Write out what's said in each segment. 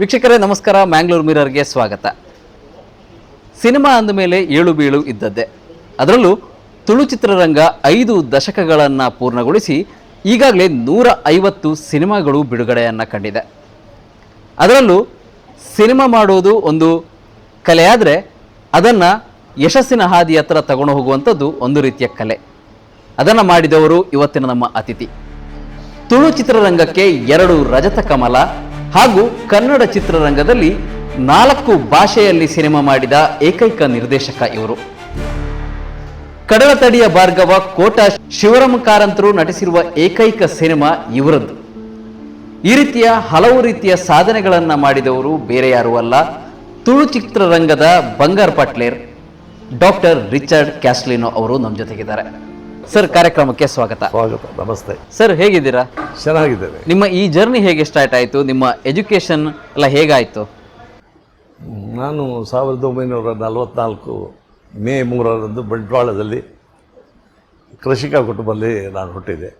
ವೀಕ್ಷಕರೇ, ನಮಸ್ಕಾರ. ಮ್ಯಾಂಗ್ಳೂರು ಮಿರರ್ಗೆ ಸ್ವಾಗತ. ಸಿನಿಮಾ ಅಂದ ಮೇಲೆ ಏಳು ಬೀಳು ಇದ್ದದ್ದೇ. ಅದರಲ್ಲೂ ತುಳು ಚಿತ್ರರಂಗ ಐದು ದಶಕಗಳನ್ನು ಪೂರ್ಣಗೊಳಿಸಿ ಈಗಾಗಲೇ ನೂರ ಐವತ್ತು ಸಿನಿಮಾಗಳು ಬಿಡುಗಡೆಯನ್ನು ಕಂಡಿದೆ. ಅದರಲ್ಲೂ ಸಿನಿಮಾ ಮಾಡೋದು ಒಂದು ಕಲೆಯಾದರೆ ಅದನ್ನು ಯಶಸ್ಸಿನ ಹಾದಿ ಹತ್ರ ತಗೊಂಡು ಹೋಗುವಂಥದ್ದು ಒಂದು ರೀತಿಯ ಕಲೆ. ಅದನ್ನು ಮಾಡಿದವರು ಇವತ್ತಿನ ನಮ್ಮ ಅತಿಥಿ. ತುಳು ಚಿತ್ರರಂಗಕ್ಕೆ ಎರಡು ರಜತ ಕಮಲ ಹಾಗೂ ಕನ್ನಡ ಚಿತ್ರರಂಗದಲ್ಲಿ ನಾಲ್ಕು ಭಾಷೆಯಲ್ಲಿ ಸಿನಿಮಾ ಮಾಡಿದ ಏಕೈಕ ನಿರ್ದೇಶಕ ಇವರು. ಕಡಲತಡಿಯ ಭಾರ್ಗವ ಕೋಟ ಶಿವರಾಮ ಕಾರಂತರು ನಟಿಸಿರುವ ಏಕೈಕ ಸಿನಿಮಾ ಇವರದ್ದು. ಈ ರೀತಿಯ ಹಲವು ರೀತಿಯ ಸಾಧನೆಗಳನ್ನು ಮಾಡಿದವರು ಬೇರೆ ಯಾರೂ ಅಲ್ಲ, ತುಳು ಚಿತ್ರರಂಗದ ಬಂಗಾರ್ ಪಟ್ಲೇರ್, ಡಾಕ್ಟರ್ ರಿಚರ್ಡ್ ಕ್ಯಾಸ್ಲಿನೋ ಅವರು ನಮ್ಮ ಜೊತೆಗಿದ್ದಾರೆ. ಸರ್ ಕಾರ್ಯಕ್ರಮಕ್ಕೆ ಸ್ವಾಗತ. ಸ್ವಾಗತ ನಮಸ್ತೆ. ಸರ್ ಹೇಗಿದ್ದೀರಾ? ಚೆನ್ನಾಗಿದ್ದೇನೆ. ನಿಮ್ಮ ಈ ಜರ್ನಿ ಹೇಗೆ ಸ್ಟಾರ್ಟ್ ಆಯಿತು? ನಿಮ್ಮ ಎಜುಕೇಶನ್ ಎಲ್ಲ ಹೇಗಾಯಿತು? ನಾನು ಸಾವಿರದ ಒಂಬೈನೂರ ನಲವತ್ನಾಲ್ಕು ಮೇ ಮೂರರಂದು ಬಂಟ್ವಾಳದಲ್ಲಿ ಕೃಷಿಕ ಕುಟುಂಬದಲ್ಲಿ ನಾನು ಹುಟ್ಟಿದೆ.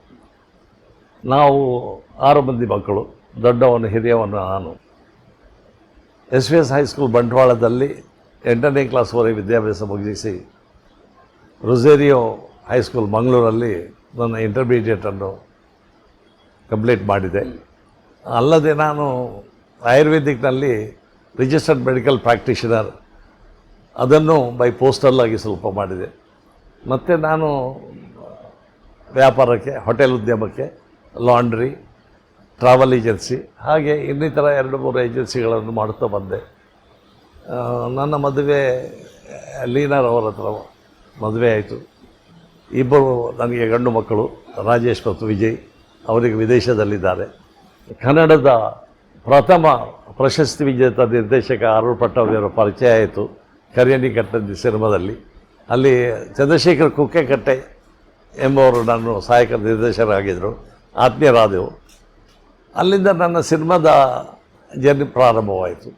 ನಾವು ಆರು ಮಂದಿ ಮಕ್ಕಳು ದೊಡ್ಡವನು ಹಿರಿಯವನು ನಾನು. S V S high school ಬಂಟ್ವಾಳದಲ್ಲಿ ಎಂಟನೇ ಕ್ಲಾಸ್ವರೆಗೆ ವಿದ್ಯಾಭ್ಯಾಸ ಮುಗಿಸಿ ರೊಸೇರಿಯೋ ಹೈಸ್ಕೂಲ್ ಮಂಗಳೂರಲ್ಲಿ ನನ್ನ ಇಂಟರ್ಮೀಡಿಯೇಟನ್ನು ಕಂಪ್ಲೀಟ್ ಮಾಡಿದೆ. ಅಲ್ಲದೆ ನಾನು ಆಯುರ್ವೇದಿಕ್ನಲ್ಲಿ ರಿಜಿಸ್ಟರ್ಡ್ ಮೆಡಿಕಲ್ ಪ್ರಾಕ್ಟಿಷನರ್ ಅದನ್ನು ಬೈ ಪೋಸ್ಟಲ್ಲಾಗಿ ಸ್ವಲ್ಪ ಮಾಡಿದೆ. ಮತ್ತು ನಾನು ವ್ಯಾಪಾರಕ್ಕೆ ಹೋಟೆಲ್ ಉದ್ಯಮಕ್ಕೆ ಲಾಂಡ್ರಿ ಟ್ರಾವೆಲ್ ಏಜೆನ್ಸಿ ಹಾಗೆ ಇನ್ನಿತರ ಎರಡು ಮೂರು ಏಜೆನ್ಸಿಗಳನ್ನು ಮಾಡುತ್ತಾ ಬಂದೆ. ನನ್ನ ಮದುವೆ ಲೀನರ್ ಅವರ ಹತ್ರ ಮದುವೆ ಆಯಿತು. ಇಬ್ಬರು ನನಗೆ ಗಂಡು ಮಕ್ಕಳು, ರಾಜೇಶ್ ಮತ್ತು ವಿಜಯ್, ಅವರಿಗೆ ವಿದೇಶದಲ್ಲಿದ್ದಾರೆ. ಕನ್ನಡದ ಪ್ರಥಮ ಪ್ರಶಸ್ತಿ ವಿಜೇತ ನಿರ್ದೇಶಕ ಅರುಳ್ ಪಟ್ಟವರ ಪರಿಚಯ ಆಯಿತು ಕರಿಯಣಿ ಕಟ್ಟದ ಸಿನಿಮಾದಲ್ಲಿ. ಅಲ್ಲಿ ಚಂದ್ರಶೇಖರ್ ಕುಕ್ಕೆಕಟ್ಟೆ ಎಂಬವರು ನಾನು ಸಹಾಯಕ ನಿರ್ದೇಶಕರಾಗಿದ್ದರು, ಆತ್ಮೀಯರಾದೆವು. ಅಲ್ಲಿಂದ ನನ್ನ ಸಿನಿಮಾದ ಜರ್ನಿ ಪ್ರಾರಂಭವಾಯಿತು.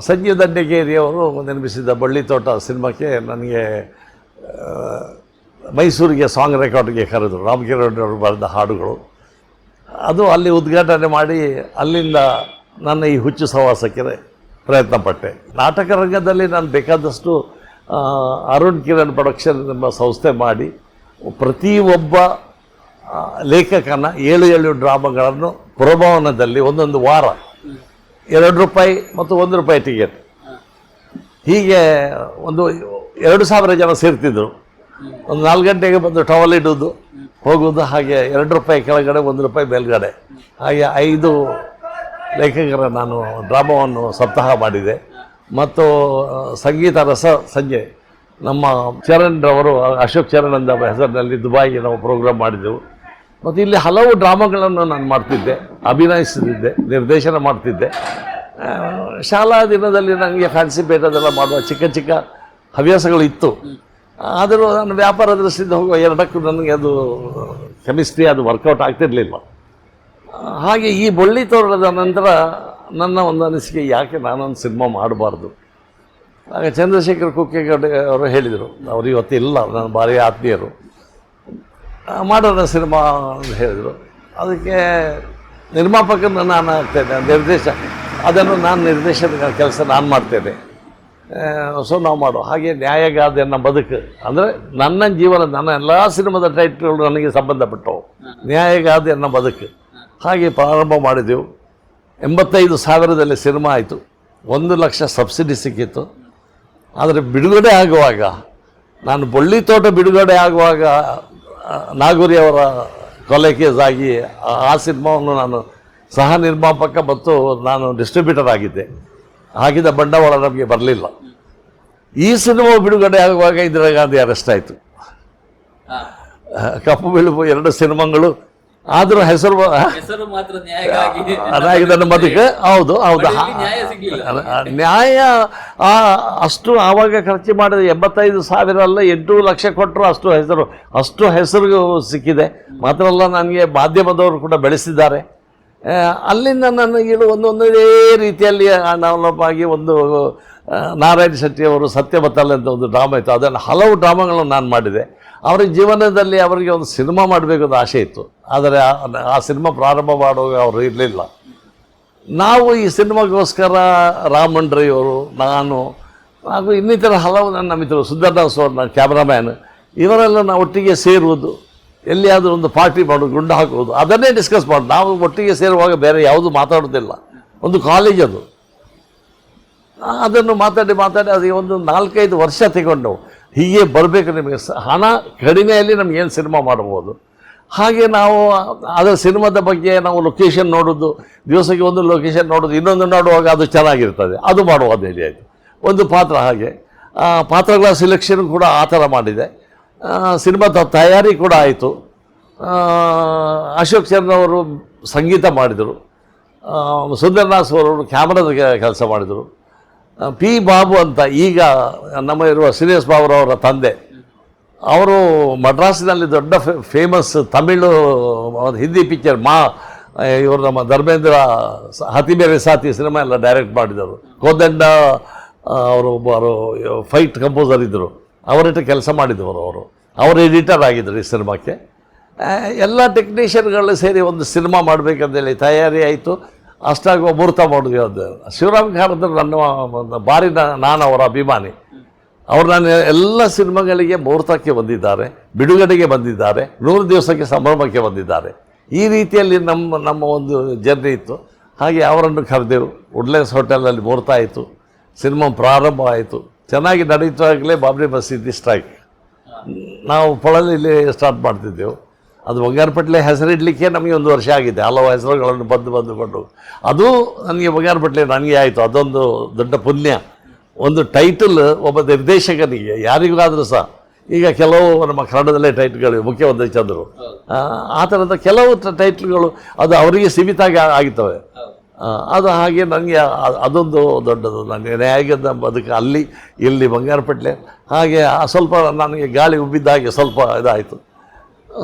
ಸಂಜೀವ್ ದಂಡಗೇರಿಯವರು ನಿರ್ಮಿಸಿದ ಬಳ್ಳಿ ತೋಟ ಸಿನಿಮಾಕ್ಕೆ ನನಗೆ ಮೈಸೂರಿಗೆ ಸಾಂಗ್ ರೆಕಾರ್ಡ್ಗೆ ಕರೆದರು ರಾಮಕಿರಣ್ ಅವರು ಬರೆದ ಹಾಡುಗಳು. ಅದು ಅಲ್ಲಿ ಉದ್ಘಾಟನೆ ಮಾಡಿ ಅಲ್ಲಿಂದ ನನ್ನ ಈ ಹುಚ್ಚು ಸಹವಾಸಕ್ಕೆ ಪ್ರಯತ್ನ ಪಟ್ಟೆ. ನಾಟಕ ರಂಗದಲ್ಲಿ ನಾನು ಬೇಕಾದಷ್ಟು ಅರುಣ್ ಕಿರಣ್ ಪ್ರೊಡಕ್ಷನ್ ಎಂಬ ಸಂಸ್ಥೆ ಮಾಡಿ ಪ್ರತಿಯೊಬ್ಬ ಲೇಖಕನ ಏಳು ಏಳು ಡ್ರಾಮಾಗಳನ್ನು ಪುರಭವನದಲ್ಲಿ ಒಂದೊಂದು ವಾರ ಎರಡು ರೂಪಾಯಿ ಮತ್ತು ಒಂದು ರೂಪಾಯಿ ಟಿಕೆಟ್. ಹೀಗೆ ಒಂದು ಎರಡು ಸಾವಿರ ಜನ ಸೇರ್ತಿದ್ರು. ಒಂದು ನಾಲ್ಕು ಗಂಟೆಗೆ ಬಂದು ಟವಲ್ ಇಡೋದು ಹೋಗೋದು ಹಾಗೆ ಎರಡು ರೂಪಾಯಿ ಕೆಳಗಡೆ, ಒಂದು ರೂಪಾಯಿ ಮೇಲ್ಗಡೆ. ಹಾಗೆ ಐದು ಲೇಖಕರ ನಾನು ಡ್ರಾಮಾವನ್ನು ಸಪ್ತಾಹ ಮಾಡಿದೆ. ಮತ್ತು ಸಂಗೀತ ರಸ ಸಂಜೆ ನಮ್ಮ ಚರಣ್ ರವರು, ಅಶೋಕ್ ಚರಣ್ ಅಂತ ಹೆಸರಿನಲ್ಲಿ ದುಬಾಯಿಗೆ ನಾವು ಪ್ರೋಗ್ರಾಮ್ ಮಾಡಿದೆವು. ಮತ್ತು ಇಲ್ಲಿ ಹಲವು ಡ್ರಾಮಾಗಳನ್ನು ನಾನು ಮಾಡ್ತಿದ್ದೆ ಅಭಿನಯಿಸುತ್ತಿದ್ದೆ ನಿರ್ದೇಶನ ಮಾಡ್ತಿದ್ದೆ. ಶಾಲಾ ದಿನದಲ್ಲಿ ನನಗೆ ಫ್ಯಾನ್ಸಿ ಬೇಟದೆಲ್ಲ ಮಾಡುವ ಚಿಕ್ಕ ಚಿಕ್ಕ ಹವ್ಯಾಸಗಳು ಇತ್ತು ಆದರೂ ನಾನು ವ್ಯಾಪಾರ ದೃಷ್ಟಿಯಿಂದ ಹೋಗುವ ಎರಡಕ್ಕೂ ನನಗೆ ಅದು ಕೆಮಿಸ್ಟ್ರಿ ಅದು ವರ್ಕೌಟ್ ಆಗ್ತಿರಲಿಲ್ಲ. ಹಾಗೆ ಈ ಬೊಳ್ಳಿ ತೋರಣದ ನಂತರ ನನ್ನ ಒಂದು ಅನಿಸಿಕೆ, ಯಾಕೆ ನಾನೊಂದು ಸಿನಿಮಾ ಮಾಡಬಾರ್ದು? ಆಗ ಚಂದ್ರಶೇಖರ್ ಕುಕ್ಕೆಗೌಡ ಅವರು ಹೇಳಿದರು, ಅವರು ಇವತ್ತು ಇಲ್ಲ ನನ್ನ ಭಾರಿ ಆತ್ಮೀಯರು. ಮಾಡೋಣ ಸಿನಿಮಾ ಅಂತ ಹೇಳಿದರು. ಅದಕ್ಕೆ ನಿರ್ಮಾಪಕನ ನಾನು ಆಗ್ತೇನೆ, ನಿರ್ದೇಶ, ಅದನ್ನು ನಾನು ನಿರ್ದೇಶನ ಕೆಲಸ ನಾನು ಮಾಡ್ತೇನೆ. ಸೊ ನಾವು ಮಾಡೋ ಹಾಗೆ ನ್ಯಾಯಗಾದೆನ್ನ ಬದುಕು. ಅಂದರೆ ನನ್ನ ಜೀವನ, ನನ್ನ ಎಲ್ಲ ಸಿನಿಮಾದ ಟೈಟ್ಲ್ಗಳು ನನಗೆ ಸಂಬಂಧಪಟ್ಟವು. ನ್ಯಾಯಗಾದೆನ್ನ ಬದುಕು. ಹಾಗೆ ಪ್ರಾರಂಭ ಮಾಡಿದೆವು. ಎಂಬತ್ತೈದು ಸಾವಿರದಲ್ಲಿ ಸಿನಿಮಾ ಆಯಿತು. ಒಂದು ಲಕ್ಷ ಸಬ್ಸಿಡಿ ಸಿಕ್ಕಿತ್ತು. ಆದರೆ ಬಿಡುಗಡೆ ಆಗುವಾಗ, ನಾನು ಬಳ್ಳಿ ತೋಟ ಬಿಡುಗಡೆ ಆಗುವಾಗ ನಾಗೂರಿ ಅವರ ಕೊಲೆ ಕೇಸ್ ಆಗಿ ಆ ಸಿನಿಮಾವನ್ನು ನಾನು ಸಹ ನಿರ್ಮಾಪಕ ಮತ್ತು ನಾನು ಡಿಸ್ಟ್ರಿಬ್ಯೂಟರ್ ಆಗಿದ್ದೆ. ಹಾಕಿದ ಬಂಡವಾಳ ನಮಗೆ ಬರಲಿಲ್ಲ. ಈ ಸಿನಿಮಾ ಬಿಡುಗಡೆ ಆಗುವಾಗ ಇಂದಿರಾ ಗಾಂಧಿ ಅರೆಸ್ಟ್ ಆಯಿತು. ಕಪ್ಪು ಬಿಳುಪು ಎರಡು ಸಿನಿಮಾಗಳು ಆದರೂ ಹೆಸರು ನನ್ನ ಬದುಕು. ಹೌದು ಹೌದು. ನ್ಯಾಯ ಅಷ್ಟು ಆವಾಗ ಖರ್ಚು ಮಾಡಿದ ಎಂಬತ್ತೈದು ಸಾವಿರ ಅಲ್ಲ ಎಂಟು ಲಕ್ಷ ಕೊಟ್ಟರು ಅಷ್ಟು ಹೆಸರು. ಅಷ್ಟು ಹೆಸರು ಸಿಕ್ಕಿದೆ. ಮಾತ್ರ ಅಲ್ಲ ನನಗೆ ಮಾಧ್ಯಮದವರು ಕೂಡ ಬೆಳೆಸಿದ್ದಾರೆ. ಅಲ್ಲಿಂದ ನನ್ನ ಇಳು ಒಂದೊಂದೇ ರೀತಿಯಲ್ಲಿ ಡೆವಲಪ್ ಆಗಿ ಒಂದು ನಾರಾಯಣ ನಾರಾಯಣ ಶೆಟ್ಟಿಯವರು ಸತ್ಯಬತ್ತಲ್ ಅಂತ ಒಂದು ಡ್ರಾಮಾ ಇತ್ತು. ಅದನ್ನು ಹಲವು ಡ್ರಾಮಾಗಳನ್ನು ನಾನು ಮಾಡಿದೆ. ಅವರ ಜೀವನದಲ್ಲಿ ಅವರಿಗೆ ಒಂದು ಸಿನಿಮಾ ಮಾಡಬೇಕು ಅಂತ ಆಸೆ ಇತ್ತು. ಆದರೆ ಆ- ಸಿನಿಮಾ ಪ್ರಾರಂಭ ಮಾಡುವಾಗ ಅವರು ಇರಲಿಲ್ಲ. ನಾವು ಈ ಸಿನಿಮಾಗೋಸ್ಕರ ರಾಮಂಡ್ರಿಯವರು ಅವರು ನಾನು, ಹಾಗೂ ಇನ್ನಿತರ ಹಲವು ನನ್ನ ಮಿತ್ರರು, ಸುಂದರ್ದಾಸ್ ಅವರು, ನನ್ನ ಕ್ಯಾಮ್ರಾಮ್ಯಾನ್, ಇವರೆಲ್ಲ ನಾವು ಒಟ್ಟಿಗೆ ಸೇರುವುದು. ಎಲ್ಲಿಯಾದರೂ ಒಂದು ಪಾರ್ಟಿ ಮಾಡೋದು, ಗುಂಡು ಹಾಕೋದು, ಅದನ್ನೇ ಡಿಸ್ಕಸ್ ಮಾಡೋದು. ನಾವು ಒಟ್ಟಿಗೆ ಸೇರುವಾಗ ಬೇರೆ ಯಾವುದು ಮಾತಾಡೋದಿಲ್ಲ. ಒಂದು ಕಾಲೇಜ್ ಅದು. ಅದನ್ನು ಮಾತಾಡಿ ಮಾತಾಡಿ ಅದಕ್ಕೆ ಒಂದು ನಾಲ್ಕೈದು ವರ್ಷ ತಗೊಂಡು ಹೀಗೆ ಬರಬೇಕು ನಿಮಗೆ ಹಣ ಕಡಿಮೆಯಲ್ಲಿ ನಮ್ಗೆ ಏನು ಸಿನಿಮಾ ಮಾಡ್ಬೋದು? ಹಾಗೆ ನಾವು ಅದರ ಸಿನಿಮಾದ ಬಗ್ಗೆ ನಾವು ಲೊಕೇಶನ್ ನೋಡೋದು, ದಿವಸಕ್ಕೆ ಒಂದು ಲೊಕೇಶನ್ ನೋಡೋದು, ಇನ್ನೊಂದು ನೋಡುವಾಗ ಅದು ಚೆನ್ನಾಗಿರ್ತದೆ. ಅದು ಮಾಡುವ ಆಯಿತು ಒಂದು ಪಾತ್ರ ಹಾಗೆ. ಪಾತ್ರಗಳ ಸಿಲೆಕ್ಷನ್ ಕೂಡ ಆ ಥರ ಮಾಡಿದೆ. ಸಿನಿಮಾದ ತಯಾರಿ ಕೂಡ ಆಯಿತು. ಅಶೋಕ್ ಚಂದ್ರ ಅವರು ಸಂಗೀತ ಮಾಡಿದರು. ಸುಂದರ್ನಾಸ್ ಅವರು ಕ್ಯಾಮ್ರಾದ ಕೆಲಸ ಮಾಡಿದರು. ಪಿ ಬಾಬು ಅಂತ ಈಗ ನಮ್ಮ ಇರುವ ಶ್ರೀನಿವಾಸ್ ಬಾಬುರವರ ತಂದೆ, ಅವರು ಮಡ್ರಾಸಿನಲ್ಲಿ ದೊಡ್ಡ ಫೇಮಸ್ ತಮಿಳು ಹಿಂದಿ ಪಿಕ್ಚರ್ ಮಾ ಇವರು ನಮ್ಮ ಧರ್ಮೇಂದ್ರ ಹತಿಬೇರೆ ಸಾತಿ ಸಿನಿಮಾ ಎಲ್ಲ ಡೈರೆಕ್ಟ್ ಮಾಡಿದರು. ಕೋದಂಡ ಅವರು ಫೈಟ್ ಕಂಪೋಸರ್ ಇದ್ದರು. ಅವರಿಟ್ಟು ಕೆಲಸ ಮಾಡಿದವರು ಅವರು. ಅವರು ಎಡಿಟರ್ ಆಗಿದ್ದರು ಈ ಸಿನಿಮಾಕ್ಕೆ. ಎಲ್ಲ ಟೆಕ್ನಿಷಿಯನ್ಗಳು ಸೇರಿ ಒಂದು ಸಿನಿಮಾ ಮಾಡಬೇಕಂತೇಳಿ ತಯಾರಿ ಆಯಿತು. ಅಷ್ಟಾಗುವ ಮುಹೂರ್ತ ಮಾಡಿದ್ವಿ ಅದು ಶಿವರಾಮ್ ಖಾರದ್ರು ನನ್ನ ಬಾರಿ ನಾನು ಅವರ ಅಭಿಮಾನಿ. ಅವರು ನನ್ನ ಎಲ್ಲ ಸಿನಿಮಾಗಳಿಗೆ ಮುಹೂರ್ತಕ್ಕೆ ಬಂದಿದ್ದಾರೆ, ಬಿಡುಗಡೆಗೆ ಬಂದಿದ್ದಾರೆ, ನೂರು ದಿವಸಕ್ಕೆ ಸಂಭ್ರಮಕ್ಕೆ ಬಂದಿದ್ದಾರೆ. ಈ ರೀತಿಯಲ್ಲಿ ನಮ್ಮ ನಮ್ಮ ಒಂದು ಜರ್ನಿ ಇತ್ತು. ಹಾಗೆ ಅವರನ್ನು ಕರೆದೆವು. ವುಡ್ಲೆನ್ಸ್ ಹೋಟೆಲಲ್ಲಿ ಮುಹೂರ್ತ ಆಯಿತು. ಸಿನಿಮಾ ಪ್ರಾರಂಭ ಆಯಿತು. ಚೆನ್ನಾಗಿ ನಡೀತಾಗಲೇ ಬಾಬ್ರಿ ಮಸೀದಿ ಸ್ಟ್ರೈಕ್ ನಾವು ಪೊಳಲಿಲ್ಲಿ ಸ್ಟಾರ್ಟ್ ಮಾಡ್ತಿದ್ದೆವು. ಅದು ಬಂಗಾರಪಟ್ಲೆ ಹೆಸರಿಡಲಿಕ್ಕೆ ನಮಗೆ ಒಂದು ವರ್ಷ ಆಗಿದೆ. ಹಲವು ಹೆಸರುಗಳನ್ನು ಬಂದು ಬಂದುಕೊಂಡು ಅದು ನನಗೆ ಬಂಗಾರಪಟ್ಲೆ ನನಗೆ ಆಯಿತು. ಅದೊಂದು ದೊಡ್ಡ ಪುಣ್ಯ. ಒಂದು ಟೈಟಲ್ ಒಬ್ಬ ನಿರ್ದೇಶಕನಿಗೆ ಯಾರಿಗಾದರೂ ಸಹ. ಈಗ ಕೆಲವು ನಮ್ಮ ಕನ್ನಡದಲ್ಲೇ ಟೈಟ್ಗಳು ಮುಖ್ಯಮಂತ್ರಿ ಚಂದ್ರು. ಆ, ಥರದ ಕೆಲವು ಟೈಟ್ಲ್ಗಳು ಅದು ಅವರಿಗೆ ಸೀಮಿತ ಆಗಿ ಆಗಿರ್ತವೆ ಆ, ಅದು ಹಾಗೆ ನನಗೆ ಅದೊಂದು ದೊಡ್ಡದು. ನನಗೆ ಹೇಗಿದ್ದ ಬದುಕು ಅಲ್ಲಿ, ಇಲ್ಲಿ ಬಂಗಾರಪೇಟೆ ಹಾಗೆ ಸ್ವಲ್ಪ ನನಗೆ ಗಾಳಿ ಉಬ್ಬಿದ್ದ ಹಾಗೆ ಸ್ವಲ್ಪ ಇದಾಯಿತು.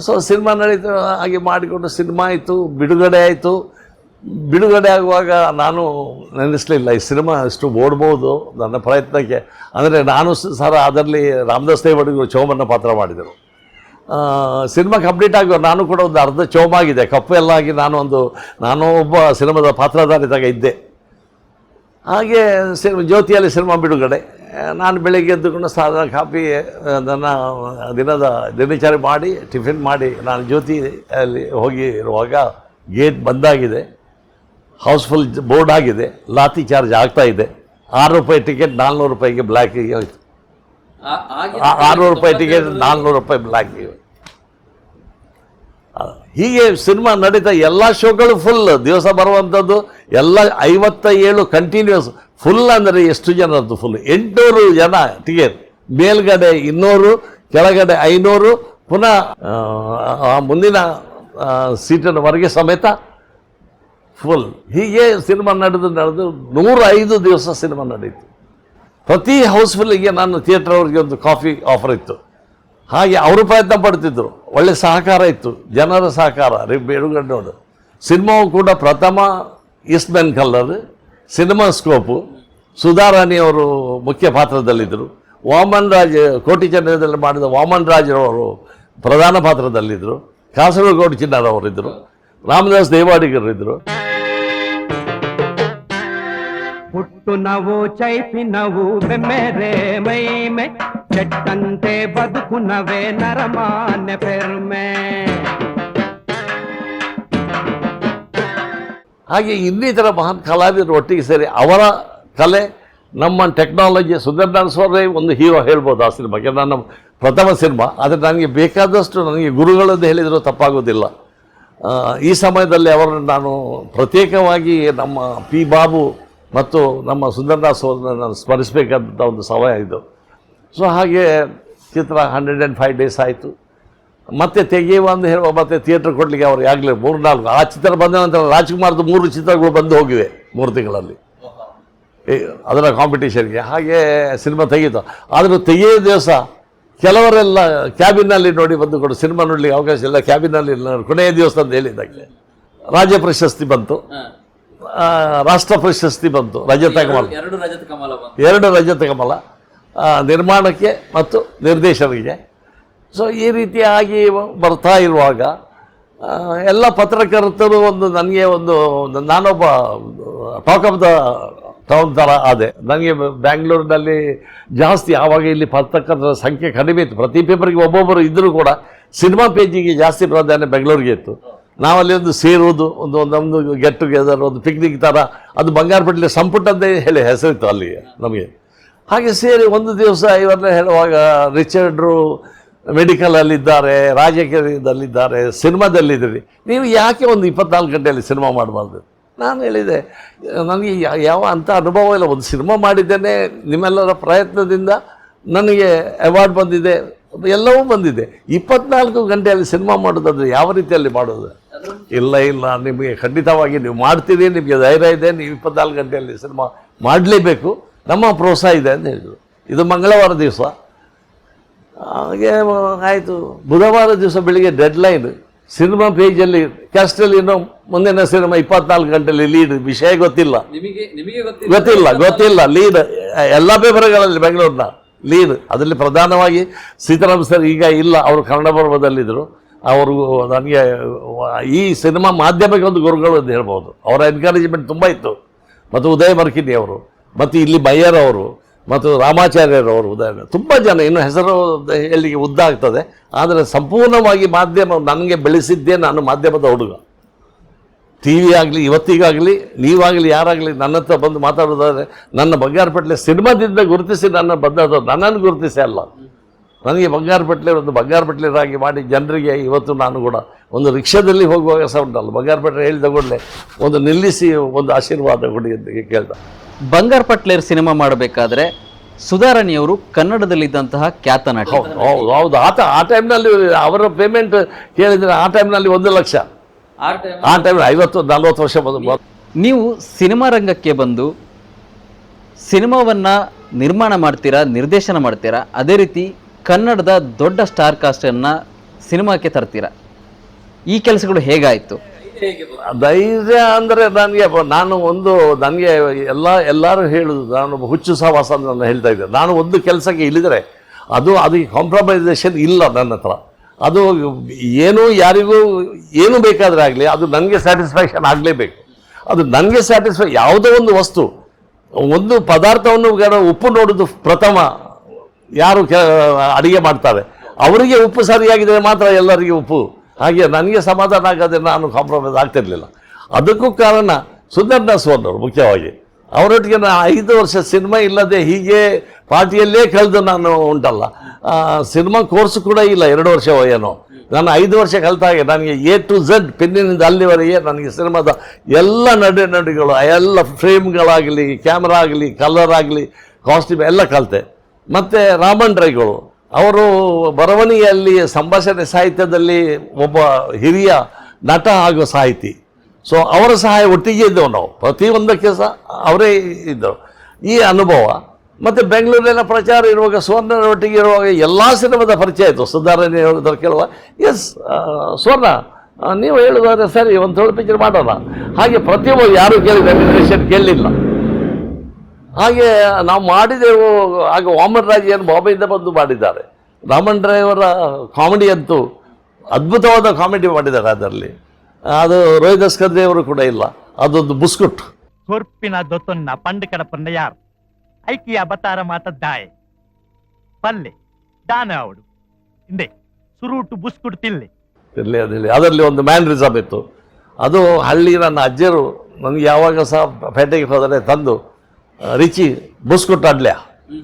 ಸೊ ಸಿನಿಮಾ ನಡೀತು ಹಾಗೆ ಮಾಡಿಕೊಂಡು ಸಿನಿಮಾ ಆಯಿತು, ಬಿಡುಗಡೆ ಆಯಿತು. ಬಿಡುಗಡೆ ಆಗುವಾಗ ನಾನು ನೆನೆಸಲಿಲ್ಲ, ಈ ಸಿನಿಮಾ ಇಷ್ಟು ಓಡ್ಬೋದು ನನ್ನ ಪ್ರಯತ್ನಕ್ಕೆ. ಅಂದರೆ ನಾನು ಸರ್ ಅದರಲ್ಲಿ ರಾಮದಾಸ್ ದೇವಡಿಗೂ ಚೌಮನ್ನ ಪಾತ್ರ ಮಾಡಿದರು. ಸಿನಿಮಾ ಕಂಪ್ಲೀಟ್ ಆಗಿ ನಾನು ಕೂಡ ಒಂದು ಅರ್ಧ ಚೋಮಾಗಿದೆ. ಕಪ್ಪು ಎಲ್ಲ ಆಗಿ ನಾನು ಒಂದು, ನಾನು ಒಬ್ಬ ಸಿನಿಮಾದ ಪಾತ್ರಧಾರಿದಾಗ ಇದ್ದೆ. ಹಾಗೆ ಸಿನಿಮಾ, ಜ್ಯೋತಿಯಲ್ಲಿ ಸಿನಿಮಾ ಬಿಡುಗಡೆ. ನಾನು ಬೆಳಿಗ್ಗೆ ಎದ್ದುಕೊಂಡು ಸಾಧಾರಣ ಕಾಫಿ ನನ್ನ ದಿನದ ದಿನಚರಿ ಮಾಡಿ, ಟಿಫಿನ್ ಮಾಡಿ, ನಾನು ಜ್ಯೋತಿ ಅಲ್ಲಿ ಹೋಗಿ ಇರುವಾಗ ಗೇಟ್ ಬಂದಾಗಿದೆ ಹೌಸ್ಫುಲ್ ಬೋರ್ಡ್ ಆಗಿದೆ. ಲಾತಿ ಚಾರ್ಜ್ ಆಗ್ತಾ ಇದೆ. ಆರು ರೂಪಾಯಿ ಟಿಕೆಟ್ ನಾಲ್ನೂರು ರೂಪಾಯಿಗೆ ಬ್ಲ್ಯಾಕಿಗೆ ಆರುನೂರು ರೂಪಾಯಿ ಟಿಕೆಟ್ ನಾಲ್ನೂರು ರೂಪಾಯಿ ಬ್ಲಾಕ್ ಹೀಗೆ ಸಿನಿಮಾ ನಡೀತಾ ಎಲ್ಲ ಶೋಗಳು ಫುಲ್ ದಿವಸ ಬರುವಂಥದ್ದು ಎಲ್ಲ ಐವತ್ತ ಏಳು ಕಂಟಿನ್ಯೂಸ್ ಫುಲ್ ಅಂದರೆ ಎಷ್ಟು ಜನದ್ದು ಫುಲ್ ಎಂಟುನೂರು ಜನ ಟಿಕೆಟ್ ಮೇಲ್ಗಡೆ ಇನ್ನೂರು ಕೆಳಗಡೆ ಐನೂರು. ಪುನಃ ಮುಂದಿನ ಸೀಟಿನವರೆಗೆ ಸಮೇತ ಫುಲ್ ಹೀಗೆ ಸಿನಿಮಾ ನಡೆದು ನಡೆದು ನೂರ ಐದು ದಿವಸ ಸಿನಿಮಾ ನಡೀತು. ಪ್ರತಿ ಹೌಸ್ಫುಲ್ಲಿಗೆ ನಾನು ಥಿಯೇಟರ್ ಅವ್ರಿಗೆ ಒಂದು ಕಾಫಿ ಆಫರ್ ಇತ್ತು. ಹಾಗೆ ಅವರು ಪ್ರಯತ್ನ ಪಡ್ತಿದ್ದರು ಒಳ್ಳೆ ಸಹಕಾರ ಇತ್ತು. ಜನರ ಸಹಕಾರ. ರೀ ಬೇಡುಗಡ್ಡೋಡು ಸಿನಿಮಾವು ಕೂಡ ಪ್ರಥಮ Eastman colour cinema scope ಸುಧಾರಾಣಿಯವರು ಮುಖ್ಯ ಪಾತ್ರದಲ್ಲಿದ್ದರು. ವಾಮನ್ ರಾಜ್ ಕೋಟಿ ಚಂದ್ರದಲ್ಲಿ ಮಾಡಿದ ವಾಮನ್ ರಾಜ್ರವರು ಪ್ರಧಾನ ಪಾತ್ರದಲ್ಲಿದ್ದರು. ಕಾಸರಗೋಡು ಚಿನ್ನರವರಿದ್ದರು. ರಾಮದಾಸ್ ದೇವಾಡಿಗರಿದ್ದರು. ಹುಟ್ಟು ನವು, ಚೈಪಿ ನವು ಬೆಮ್ಮೆರೆ ಮೈಮೆ. ಚೆಟ್ಟಂತೆ ಬದುಕು ನವೆ, ನರಮಾನ್ಯ ಪೆರ್ಮೆ. ಹಾಗೆ ಇನ್ನಿತರ ಮಹಾನ್ ಕಲಾವಿದರು ಒಟ್ಟಿಗೆ ಸೇರಿ ಅವರ ಕಲೆ, ನಮ್ಮ ಟೆಕ್ನಾಲಜಿ, ಸುಂದರ್ ಸ್ವರೇ ಒಂದು ಹೀರೋ ಹೇಳ್ಬೋದು ಆ ಸಿನಿಮಾಗೆ. ನನ್ನ ಪ್ರಥಮ ಸಿನಿಮಾ. ಆದರೆ ನನಗೆ ಬೇಕಾದಷ್ಟು ನನಗೆ ಗುರುಗಳದ್ದು ಹೇಳಿದರೂ ತಪ್ಪಾಗೋದಿಲ್ಲ. ಈ ಸಮಯದಲ್ಲಿ ಅವರನ್ನು ನಾನು ಪ್ರತ್ಯೇಕವಾಗಿ ನಮ್ಮ ಪಿ ಬಾಬು ಮತ್ತು ನಮ್ಮ ಸುಂದರದಾಸ್ ಅವರನ್ನು ನಾನು ಸ್ಮರಿಸಬೇಕಂತ ಒಂದು ಸಮಯ ಇದು. ಸೊ ಹಾಗೆ ಚಿತ್ರ ಹಂಡ್ರೆಡ್ ಆ್ಯಂಡ್ ಫೈವ್ ಡೇಸ್ ಆಯಿತು. ಮತ್ತೆ ತೆಗೆಯುವ ಅಂತ ಹೇಳುವ ಮತ್ತೆ ಥಿಯೇಟ್ರ್ ಕೊಡಲಿಕ್ಕೆ ಅವರು ಆಗಲೇ ಮೂರು ನಾಲ್ಕು. ಆ ಚಿತ್ರ ಬಂದ ನಂತರ ರಾಜ್ಕುಮಾರ್ದು ಮೂರು ಚಿತ್ರಗಳು ಬಂದು ಹೋಗಿವೆ ಮೂರು ತಿಂಗಳಲ್ಲಿ. ಅದರ ಕಾಂಪಿಟೇಷನ್ಗೆ ಹಾಗೆ ಸಿನಿಮಾ ತೆಗೀತು. ಆದರೂ ತೆಗೆಯೋ ದಿವಸ ಕೆಲವರೆಲ್ಲ ಕ್ಯಾಬಿನಲ್ಲಿ ನೋಡಿ ಬಂದು ಕೊಡು. ಸಿನಿಮಾ ನೋಡಲಿಕ್ಕೆ ಅವಕಾಶ ಇಲ್ಲ. ಕ್ಯಾಬಿನಲ್ಲಿ ಇಲ್ಲ, ಕೊನೆಯ ದಿವಸ ಅಂತ ಹೇಳಿದ್ದಾಗಲೇ ರಾಜ್ಯ ಪ್ರಶಸ್ತಿ ಬಂತು. ರಾಷ್ಟ್ರ ಪ್ರಶಸ್ತಿ ಬಂತು ರಜತ ಕಮಲ. ಎರಡು ರಜತ ಕಮಲ ಎರಡು ರಜತ ಕಮಲ ನಿರ್ಮಾಣಕ್ಕೆ ಮತ್ತು ನಿರ್ದೇಶನಕ್ಕೆ ಸೊ ಈ ರೀತಿಯಾಗಿ ಬರ್ತಾ ಇರುವಾಗ ಎಲ್ಲ ಪತ್ರಕರ್ತರು ಒಂದು ನನಗೆ ಒಂದು ನಾನೊಬ್ಬ ಟಾಕ್ ಆಫ್ ದ ಟೌನ್ ಥರ ಆದೆ. ನನಗೆ ಬ್ಯಾಂಗ್ಳೂರಿನಲ್ಲಿ ಜಾಸ್ತಿ ಆವಾಗ ಇಲ್ಲಿ ಪತ್ರಕರ್ತರ ಸಂಖ್ಯೆ ಕಡಿಮೆ ಇತ್ತು. ಪ್ರತಿ ಪೇಪರ್ಗೆ ಒಬ್ಬೊಬ್ಬರು ಇದ್ದರೂ ಕೂಡ ಸಿನಿಮಾ ಪೇಜಿಗೆ ಜಾಸ್ತಿ ಪ್ರಾಧಾನ್ಯ ಬೆಂಗಳೂರಿಗೆ ಇತ್ತು. ನಾವಲ್ಲಿ ಒಂದು ಸೇರೋದು ಒಂದು ನಮ್ಮದು ಗೆಟ್ ಟುಗೆದರ್ ಒಂದು ಪಿಕ್ನಿಕ್ ಥರ ಅದು ಬಂಗಾರಪೇಟೆ ಸಂಪುಟ ಅಂತ ಹೇಳಿ ಹೆಸರಿತ್ತು ಅಲ್ಲಿಗೆ ನಮಗೆ. ಹಾಗೆ ಸೇರಿ ಒಂದು ದಿವಸ ಇವರನ್ನ ಹೇಳುವಾಗ ರಿಚರ್ಡ್ರು ಮೆಡಿಕಲಲ್ಲಿದ್ದಾರೆ, ರಾಜಕೀಯದಲ್ಲಿದ್ದಾರೆ, ಸಿನಿಮಾದಲ್ಲಿದ್ದೀರಿ. ನೀವು ಯಾಕೆ ಒಂದು ಇಪ್ಪತ್ನಾಲ್ಕು ಗಂಟೆಯಲ್ಲಿ ಸಿನಿಮಾ ಮಾಡಬಾರ್ದು? ನಾನು ಹೇಳಿದೆ, ನನಗೆ ಯಾವ ಅಂಥ ಅನುಭವ ಇಲ್ಲ ಒಂದು ಸಿನಿಮಾ ಮಾಡಿದ್ದೇನೆ, ನಿಮ್ಮೆಲ್ಲರ ಪ್ರಯತ್ನದಿಂದ ನನಗೆ ಅವಾರ್ಡ್ ಬಂದಿದೆ ಎಲ್ಲವೂ ಬಂದಿದೆ. ಇಪ್ಪತ್ನಾಲ್ಕು ಗಂಟೆಯಲ್ಲಿ ಸಿನಿಮಾ ಮಾಡೋದಾದ್ರೆ ಯಾವ ರೀತಿಯಲ್ಲಿ ಮಾಡೋದು? ಇಲ್ಲ ಇಲ್ಲ ನಿಮಗೆ ಖಂಡಿತವಾಗಿ ನೀವು ಮಾಡ್ತೀರಿ ನಿಮಗೆ ಧೈರ್ಯ ಇದೆ ನೀವು ಇಪ್ಪತ್ನಾಲ್ಕು ಗಂಟೆಯಲ್ಲಿ ಸಿನಿಮಾ ಮಾಡಲೇಬೇಕು. ನಮ್ಮ ಪ್ರೋತ್ಸಾಹ ಇದೆ ಅಂತ ಹೇಳಿದರು. ಇದು ಮಂಗಳವಾರ ದಿವಸ. ಹಾಗೆ ಆಯಿತು. ಬುಧವಾರ ದಿವಸ ಬೆಳಿಗ್ಗೆ ಡೆಡ್ಲೈನ್ ಸಿನಿಮಾ ಪೇಜಲ್ಲಿ ಕ್ಯಾಸ್ಟಲ್ಲಿ ಇನ್ನೂ ಮುಂದಿನ ಸಿನಿಮಾ ಇಪ್ಪತ್ನಾಲ್ಕು ಗಂಟೆಯಲ್ಲಿ ಲೀಡ್ ವಿಷಯ ಗೊತ್ತಿಲ್ಲ. ಗೊತ್ತಿಲ್ಲ. ಗೊತ್ತಿಲ್ಲ ಲೀಡ್ ಎಲ್ಲ ಪೇಪರ್ಗಳಲ್ಲಿ ಬೆಂಗಳೂರಿನ ಲೀಡ್ ಅದರಲ್ಲಿ ಪ್ರಧಾನವಾಗಿ ಸೀತಾರಾಮ್ ಸರ್ ಈಗ ಇಲ್ಲ, ಅವರು ಕನ್ನಡ ಪರ್ವದಲ್ಲಿದ್ದರು. ಅವರು, ನನಗೆ, ಈ ಸಿನಿಮಾ ಮಾಧ್ಯಮಕ್ಕೆ ಒಂದು ಗುರುಗಳು ಅಂತ ಹೇಳ್ಬೋದು. ಅವರ ಎನ್ಕರೇಜ್ಮೆಂಟ್ ತುಂಬ ಇತ್ತು. ಮತ್ತು ಉದಯ ಮರ್ಕಿನಿ ಅವರು, ಮತ್ತು ಇಲ್ಲಿ ಬಯ್ಯರ್ ಅವರು, ಮತ್ತು ರಾಮಾಚಾರ್ಯರವರು ಉದಾಹರಣೆ ತುಂಬ ಜನ, ಇನ್ನು ಹೆಸರು ಹೇಳಲಿಕ್ಕೆ ಉದ್ದ ಆಗ್ತದೆ. ಆದರೆ ಸಂಪೂರ್ಣವಾಗಿ ಮಾಧ್ಯಮ, ನನಗೆ ಬೆಳೆಸಿದ್ದೇ ನಾನು ಮಾಧ್ಯಮದ ಹುಡುಗ. ಟಿ ವಿ ಆಗಲಿ ಇವತ್ತಿಗಾಗಲಿ ನೀವಾಗಲಿ ಯಾರಾಗಲಿ ನನ್ನ ಹತ್ರ ಬಂದು ಮಾತಾಡೋದಾದರೆ ನನ್ನ ಬಂಗಾರಪೇಟೆ ಸಿನಿಮಾದಿಂದ ಗುರುತಿಸಿ ನನ್ನ ಬಂದದ್ದು ನನ್ನನ್ನು ಗುರುತಿಸಿ ಅಲ್ಲ. ನನಗೆ ಬಂಗಾರಪೇಟೆ ಒಂದು ಬಂಗಾರಪೇಟೆರಾಗಿ ಮಾಡಿ ಜನರಿಗೆ ಇವತ್ತು ನಾನು ಕೂಡ ಒಂದು ರಿಕ್ಷಾದಲ್ಲಿ ಹೋಗುವಾಗ ಸಹ ಉಂಟಲ್ಲ ಬಂಗಾರಪೇಟೆ ಹೇಳಿದ ಕೂಡಲೇ ಒಂದು ನಿಲ್ಲಿಸಿ ಒಂದು ಆಶೀರ್ವಾದ ಕೊಡಿ ಅಂತ ಕೇಳ್ದ. ಬಂಗಾರ್ ಸಿನಿಮಾ ಮಾಡಬೇಕಾದ್ರೆ ಸುಧಾರಾಣಿಯವರು ಕನ್ನಡದಲ್ಲಿದ್ದಂತಹ ಖ್ಯಾತ ನಟ. ಹೌದು ಹೌದು ಆತ ಆ ಟೈಮ್ನಲ್ಲಿ ಅವರ ಪೇಮೆಂಟ್ ಕೇಳಿದರೆ ಆ ಟೈಮ್ನಲ್ಲಿ ಒಂದು ಲಕ್ಷ. ಆ ಟೈಮ್ ಐವತ್ತು ನಲ್ವತ್ತು ವರ್ಷ ನೀವು ಸಿನಿಮಾ ರಂಗಕ್ಕೆ ಬಂದು ಸಿನಿಮಾವನ್ನ ನಿರ್ಮಾಣ ಮಾಡ್ತೀರಾ ನಿರ್ದೇಶನ ಮಾಡ್ತೀರಾ ಅದೇ ರೀತಿ ಕನ್ನಡದ ದೊಡ್ಡ ಸ್ಟಾರ್ ಕಾಸ್ಟನ್ನು ಸಿನಿಮಾಕ್ಕೆ ತರ್ತೀರಾ? ಈ ಕೆಲಸಗಳು ಹೇಗಾಯಿತು? ಧೈರ್ಯ ಅಂದರೆ ನನಗೆ ನಾನು ಒಂದು ನನಗೆ ಎಲ್ಲ ಎಲ್ಲರೂ ಹೇಳುದು ನಾನು ಒಬ್ಬ ಹುಚ್ಚು ಸಹವಾಸ ಅಂತ ನಾನು ಹೇಳ್ತಾ ಇದ್ದೆ ನಾನು ಒಂದು ಕೆಲಸಕ್ಕೆ ಇಳಿದರೆ ಅದು ಅದಕ್ಕೆ ಕಾಂಪ್ರಮೈಸೇಷನ್ ಇಲ್ಲ ನನ್ನ ಹತ್ರ. ಅದು ಏನು ಯಾರಿಗೂ ಏನು ಬೇಕಾದರೂ ಆಗಲಿ, ಅದು ನನಗೆ ಸ್ಯಾಟಿಸ್ಫ್ಯಾಕ್ಷನ್ ಆಗಲೇಬೇಕು. ಅದು ನನಗೆ ಸ್ಯಾಟಿಸ್ಫೈ ಯಾವುದೋ ಒಂದು ವಸ್ತು, ಒಂದು ಪದಾರ್ಥವನ್ನು ಉಪ್ಪು ನೋಡೋದು ಪ್ರಥಮ ಯಾರು ಅಡುಗೆ ಮಾಡ್ತಾರೆ. ಅವರಿಗೆ ಉಪ್ಪು ಸರಿಯಾಗಿದ್ದರೆ ಮಾತ್ರ ಎಲ್ಲರಿಗೆ ಉಪ್ಪು. ಹಾಗೆ ನನಗೆ ಸಮಾಧಾನ ಆಗದೆ ನಾನು ಕಾಂಪ್ರಮೈಸ್ ಆಗ್ತಿರಲಿಲ್ಲ. ಅದಕ್ಕೂ ಕಾರಣ ಸುಂದರ್ನಾಸ್ ಅವರು ಮುಖ್ಯವಾಗಿ. ಅವರೊಟ್ಟಿಗೆ ನಾನು ಐದು ವರ್ಷ ಸಿನಿಮಾ ಇಲ್ಲದೆ ಹೀಗೆ ಪಾರ್ಟಿಯಲ್ಲೇ ಕಳೆದು ನಾನು ಉಂಟಲ್ಲ. ಸಿನಿಮಾ ಕೋರ್ಸ್ ಕೂಡ ಇಲ್ಲ, ಎರಡು ವರ್ಷ ಏನೋ. ನಾನು ಐದು ವರ್ಷ ಕಲಿತಾಗೆ, ನನಗೆ ಎ ಟು ಝಡ್ ಪೆನ್ನಿನಿಂದ ಅಲ್ಲಿವರೆಗೆ ನನಗೆ ಸಿನಿಮಾದ ಎಲ್ಲ ನಡೆ ನಡಿಗಳು, ಎಲ್ಲ ಫ್ರೇಮ್ಗಳಾಗಲಿ ಕ್ಯಾಮ್ರಾ ಆಗಲಿ ಕಲರ್ ಆಗಲಿ ಕಾಸ್ಟ್ಯೂಮ್ ಎಲ್ಲ ಕಲಿತೆ. ಮತ್ತು ರಾಮನ್ ರೈಗಳು ಅವರು ಬರವಣಿಗೆಯಲ್ಲಿ ಸಂಭಾಷಣೆ ಸಾಹಿತ್ಯದಲ್ಲಿ ಒಬ್ಬ ಹಿರಿಯ ನಟ ಹಾಗೂ ಸಾಹಿತಿ. ಸೊ ಅವರ ಸಹಾಯ ಒಟ್ಟಿಗೆ ಇದ್ದೇವೆ ನಾವು. ಪ್ರತಿಯೊಂದಕ್ಕೆ ಸಹ ಅವರೇ ಇದ್ದರು ಈ ಅನುಭವ. ಮತ್ತು ಬೆಂಗಳೂರಿನ ಪ್ರಚಾರ ಇರುವಾಗ ಸುವರ್ಣ ಒಟ್ಟಿಗೆ ಇರುವಾಗ ಎಲ್ಲ ಸಿನಿಮಾದ ಪರಿಚಯ ಆಯಿತು. ಸುಧಾರಣೆ ಅವರು ಕೇಳುವ. ಎಸ್ ಸುವರ್ಣ ನೀವು ಹೇಳಿದ್ರೆ ಸರಿ, ಒಂದು ಥೋಡೆ ಪಿಕ್ಚರ್ ಮಾಡೋಣ. ಹಾಗೆ ಪ್ರತಿಯೊಬ್ಬರು ಯಾರೂ ಕೇಳಿದ ಅಡ್ಮಿನಿಸ್ಟ್ರೇಷನ್ ಕೇಳಲಿಲ್ಲ ಹಾಗೆ ನಾವು ಮಾಡಿದೆವು, ಆಗ ವಾಮನ್ ರಾಜ್ ಏನು ಬಾಂಬೆಯಿಂದ ಬಂದು ಮಾಡಿದ್ದಾರೆ. ರಾಮನ್ ಡ್ರೈವರ ಕಾಮಿಡಿ ಅಂತೂ ಅದ್ಭುತವಾದ ಕಾಮಿಡಿ ಮಾಡಿದ್ದಾರೆ ಅದರಲ್ಲಿ. ಅದು ರೋಯಸ್ಕರ್ ದೇವರು ಕೂಡ ಇಲ್ಲ. ಅದೊಂದು ಬುಸ್ಕುಟ್. ಹುರ್ಪಿನ ದೊತ್ತನ್ನ ಪಂಡ ಕಡಪನ್ನ ಯಾರು ಐಕಿಯ ಬತಾರ ಮಾತದ್ದಾಯ್ ಪಲ್ಲೆ, ದಾನ ಅವಳು ಹಿಂದೆ, ಸುರುಟು ಬುಸ್ಕುಟ್ ತಿಲ್ಲೆ. ತಿರ್ಲಿ ಅದಿರಲಿ ಅದರಲ್ಲಿ ಒಂದು ಮ್ಯಾನ್ ರಿಸಾಬ್ ಇತ್ತು. ಅದು ಹಳ್ಳಿ ನನ್ನ ಅಜ್ಜರು ನನಗೆ ಯಾವಾಗ ಸಹ ಪೇಟೆಗೆ ಹೋದರೆ ತಂದು ರಿಚಿ ಬುಸ್ಕುಟ್ ಅಡ್ಲ್ಯ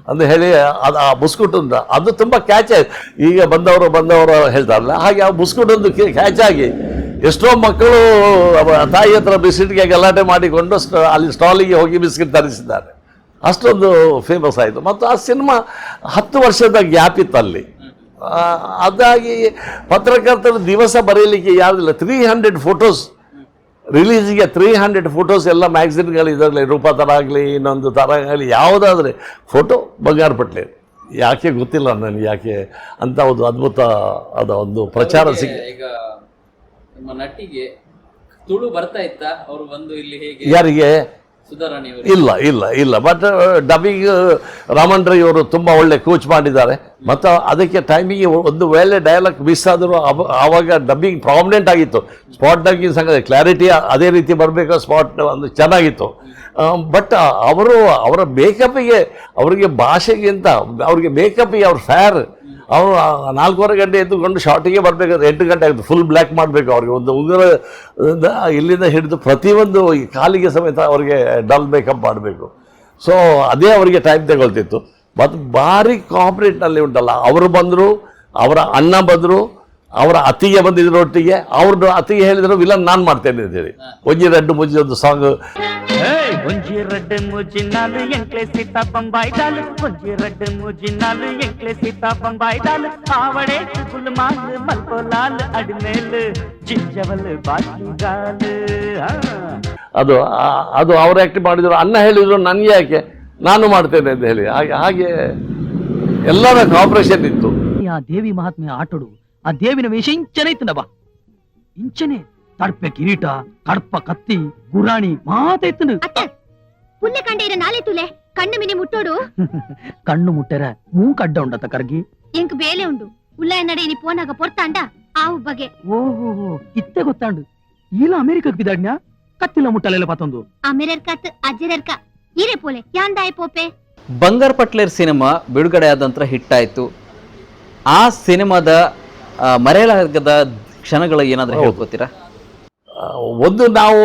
ಅಂತ ಹೇಳಿ, ಅದು ಆ ಬುಸ್ಕುಟ್ ಅಂತ ಅದು ತುಂಬ ಕ್ಯಾಚ್ ಆಯ್ತು. ಈಗ ಬಂದವರು ಬಂದವರು ಹೇಳ್ತಾರಲ್ಲ, ಹಾಗೆ ಆ ಬುಸ್ಕುಟ್ ಒಂದು ಕ್ಯಾಚ್ ಆಗಿ ಎಷ್ಟೋ ಮಕ್ಕಳು, ತಾಯಿ ಹತ್ರ ಬಿಸ್ಕಿಟ್ಗೆ ಗಲಾಟೆ ಮಾಡಿಕೊಂಡು ಅಲ್ಲಿ ಸ್ಟಾಲಿಗೆ ಹೋಗಿ ಬಿಸ್ಕಿಟ್ ತರಿಸಿದ್ದಾರೆ. ಅಷ್ಟೊಂದು ಫೇಮಸ್ ಆಯಿತು. ಮತ್ತು ಆ ಸಿನಿಮಾ ಹತ್ತು ವರ್ಷದ ಗ್ಯಾಪ್ ಇತ್ತು ಅಲ್ಲಿ ಅದಾಗಿ ಪತ್ರಕರ್ತರು ದಿವಸ ಬರೆಯಲಿಕ್ಕೆ ಯಾವುದಿಲ್ಲ ತ್ರೀ ಹಂಡ್ರೆಡ್ ಫೋಟೋಸ್ ರಿಲೀಸಿಗೆ ತ್ರೀ ಹಂಡ್ರೆಡ್ ಫೋಟೋಸ್ ಎಲ್ಲ ಮ್ಯಾಗ್ಝಿನ್ಗಳು ಇದರಲ್ಲಿ ರೂಪ ಥರ ಆಗಲಿ ಇನ್ನೊಂದು ಥರ ಆಗಲಿ ಯಾವುದಾದ್ರೆ ಫೋಟೋ ಬಂಗಾರಪಟ್ಲೆ ಯಾಕೆ ಗೊತ್ತಿಲ್ಲ ನನಗೆ ಯಾಕೆ ಅಂತ ಒಂದು ಅದ್ಭುತ ಆದ ಒಂದು ಪ್ರಚಾರ ಸಿಕ್ಕ ಈಗ ನಿಮ್ಮ ನಟಿಗೆ ತುಳು ಬರ್ತಾ ಇತ್ತಾ? ಅವರು ಬಂದು ಇಲ್ಲಿ ಹೇಗೆ ಯಾರಿಗೆ? ಇಲ್ಲ ಇಲ್ಲ ಇಲ್ಲ. ಬಟ್ ಡಬ್ಬಿಂಗ್ ರಾಮನ್ ರೈ ಅವರು ತುಂಬ ಒಳ್ಳೆ ಕೋಚ್ ಮಾಡಿದ್ದಾರೆ. ಮತ್ತು ಅದಕ್ಕೆ ಟೈಮಿಗೆ ಒಂದು ವೇಳೆ ಡೈಲಾಗ್ ಮಿಸ್ ಆದರೂ ಆವಾಗ ಡಬ್ಬಿಂಗ್ ಪ್ರಾಮಿನೆಂಟ್ ಆಗಿತ್ತು. ಸ್ಪಾಟ್ ಡಬ್ಬಿಂಗ್ ಸಂಗತಿ ಕ್ಲಾರಿಟಿ ಅದೇ ರೀತಿ ಬರಬೇಕು ಸ್ಪಾಟ್ ಒಂದು ಚೆನ್ನಾಗಿತ್ತು. ಬಟ್ ಅವರು, ಅವರ ಮೇಕಪ್ಪಿಗೆ ಅವರಿಗೆ ಭಾಷೆಗಿಂತ, ಅವರಿಗೆ ಮೇಕಪ್ಪಿಗೆ ಅವ್ರ ಫ್ಯಾರ್ ಅವರು ನಾಲ್ಕೂವರೆ ಗಂಟೆ ಎದ್ದುಕೊಂಡು ಶಾರ್ಟಿಗೆ ಬರಬೇಕಾದ್ರೆ ಎಂಟು ಗಂಟೆ ಆಗುತ್ತೆ ಫುಲ್ ಬ್ಲ್ಯಾಕ್ ಮಾಡಬೇಕು ಅವ್ರಿಗೆ. ಒಂದು ಉಗುರದಿಂದ ಇಲ್ಲಿಂದ ಹಿಡಿದು ಪ್ರತಿಯೊಂದು ಕಾಲಿಗೆ ಸಮೇತ ಅವರಿಗೆ ಡಲ್ ಮೇಕಪ್ ಮಾಡಬೇಕು. ಸೊ ಅದೇ ಅವರಿಗೆ ಟೈಮ್ ತಗೊಳ್ತಿತ್ತು. ಮತ್ತು ಭಾರಿ ಕಾಂಪ್ರೇಟ್ನಲ್ಲಿ ಉಂಟಲ್ಲ, ಅವರು ಬಂದರು, ಅವರ ಅಣ್ಣ ಬಂದರು ಅವರ ಅತ್ತಿಗೆ ಬಂದಿದ್ರೊಟ್ಟಿಗೆ ಒಟ್ಟಿಗೆ ಅವ್ರದ್ದು ಅತ್ತಿಗೆ ಹೇಳಿದ್ರು ವಿಲನ್ ನಾನು ಮಾಡ್ತೇನೆ ಅಂತ ಹೇಳಿ. ಒಂಜಿ ರೆಡ್ಡು ಮುಜಿ ಒಂದು ಸಾಂಗ್ ಒಂಜಿ ಮುಜಿ ಮುಜಿನಾಲು ಎಂಕ್ಲೆ ಸೀತಾ ಬೊಂಬಾಯಿ ಡಾಲು ಒಂಜಿ ಮುಜಿ ಮುಜಿನಾಲು ಎಂಕ್ಲೆ ಸೀತಾ ಬೊಂಬಾಯಿ ಡಾಲು ಆವಡೆ ಗುಲ್ಮಾಲ್ ಮಲ್ಕೋಲಾಲ್ ಅಡ್ಮೇಲ್ ಜಿಂಜವಲ್ ಬಾಕಿಗಾಲು ಆ. ಅದು ಅದು ಅವ್ರು ಆಕ್ಟ್ ಮಾಡಿದ್ರು? ಅನ್ನ ಹೇಳಿದ್ರು ನನಗೆ ಯಾಕೆ? ನಾನು ಮಾಡ್ತೇನೆ ಅಂತ ಹೇಳಿ. ಹಾಗೆ ಹಾಗೆ ಎಲ್ಲರ ಕಾಂಪ್ರೇಷನ್ ಇತ್ತು. ಆ ದೇವಿ ಮಹಾತ್ಮೆ ಆಟೋಡು ಆ ದೇವಿನ ವೇಷ ಇಂಚನೆ ಇತ್ತನಬ ಇಂಚನೆ ತಡ್ಪೆ ಕಿರೀಟ ಕಡ್ಪ ಕತ್ತಿ ಗುರಾಣಿ ಮಾತ ಇತ್ತನು ಅತ್ತೆ ಪುಲ್ಲೆ ಕಂಡ ಇರ ನಾಳೆ ತುಲೆ ಕಣ್ಣು ಮಿನಿ ಮುಟ್ಟೋಡು. ಕಣ್ಣು ಮುಟ್ಟೆರ ಮೂ ಕಡ್ಡ ಉಂಡತ ಕರ್ಗಿ. ಎಂಕ್ ಬೇಲೆ ಉಂಡು. ಉಲ್ಲ ಎನ್ನಡೆ ಇನಿ ಪೋನಾಗ ಪೊರ್ತಾಂಡ ಆವು ಬಗೆ ಓಹೋ ಇತ್ತೆ ಗೊತ್ತಾಂಡು. ಈಲ ಅಮೆರಿಕಕ್ಕೆ ಬಿದ್ದಾಡ್ನ್ಯಾ? ಕತ್ತಿಲ ಮುಟ್ಟಲೆಲ್ಲ ಪತ್ತೊಂದು ಅಮೆರಿರ್ಕತ್ ಅಜ್ಜರರ್ಕ ಈರೆ ಪೋಲೆ ಯಾಂದಾಯ ಪೋಪೆ? ಬಂಗಾರ್ ಪಟ್ಲೇರ್ ಸಿನಿಮಾ ಬಿಡುಗಡೆ ಆದಂತರ ಹಿಟ್ ಆಯ್ತು ಆ ಸಿನಿಮಾದ ಮರೆಯಲಾಗದ ಕ್ಷಣಗಳು ಏನಾದರೂ ಹೇಳ್ಕೊತೀರಾ? ಒಂದು ನಾವು